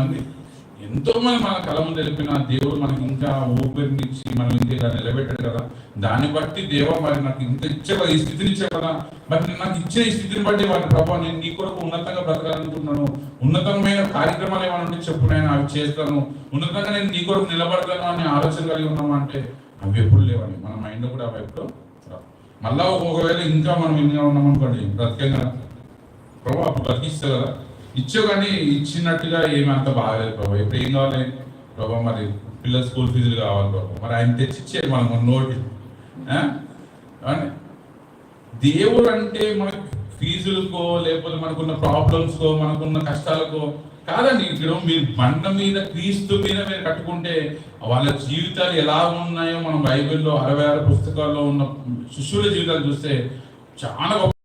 మంది. మన కళ తెలిపిన దేవుడు మనకి ఇంకా ఊపిరినిచ్చి మనం ఇంకా ఇలా నిలబెట్టాడు కదా. దాన్ని బట్టి దేవ మరి నాకు ఇంత ఇచ్చే కదా ఈ స్థితిని ఇచ్చే కదా. మరి నాకు ఇచ్చే ఈ స్థితిని బట్టి వారి ప్రభావ నేను నీ కొరకు ఉన్నతంగా బ్రతకాలనుకుంటున్నాను. ఉన్నతమైన కార్యక్రమాలు ఏమైనా ఉంటే చెప్పు నేను అవి చేస్తాను. ఉన్నతంగా నేను నీ కొరకు నిలబడతాను అనే ఆలోచన కలిగి ఉన్నాము అంటే అవి ఎప్పుడు లేవని మన మైండ్ కూడా అవి ఎప్పుడు మళ్ళా ఒకవేళ ఇంకా మనం ఇంకా ఉన్నాం అనుకోండి బ్రతకంగా ప్రభావ అప్పుడు బ్రతికిస్తే కదా. ఇచ్చో కానీ ఇచ్చినట్టుగా ఏమి అంత బాగాలేదు ప్రభు. ఇప్పుడు ఏం కావాలి? ప్రభు మరి పిల్లల స్కూల్ ఫీజులు కావాలి ప్రభు. మరి ఆయన తెచ్చిచ్చారు మనం నోటి. ఆ? దేవుడు అంటే మన ఫీజులకో లేకపోతే మనకున్న ప్రాబ్లమ్స్కో మనకున్న కష్టాలకో కాదండి. ఇక్కడ మీరు బండ మీద క్రీస్తు మీద మీరు కట్టుకుంటే వాళ్ళ జీవితాలు ఎలా ఉన్నాయో మనం బైబిల్లో అరవై ఆరు పుస్తకాల్లో ఉన్న శిష్యుల జీవితాలు చూస్తే చాలా గొప్ప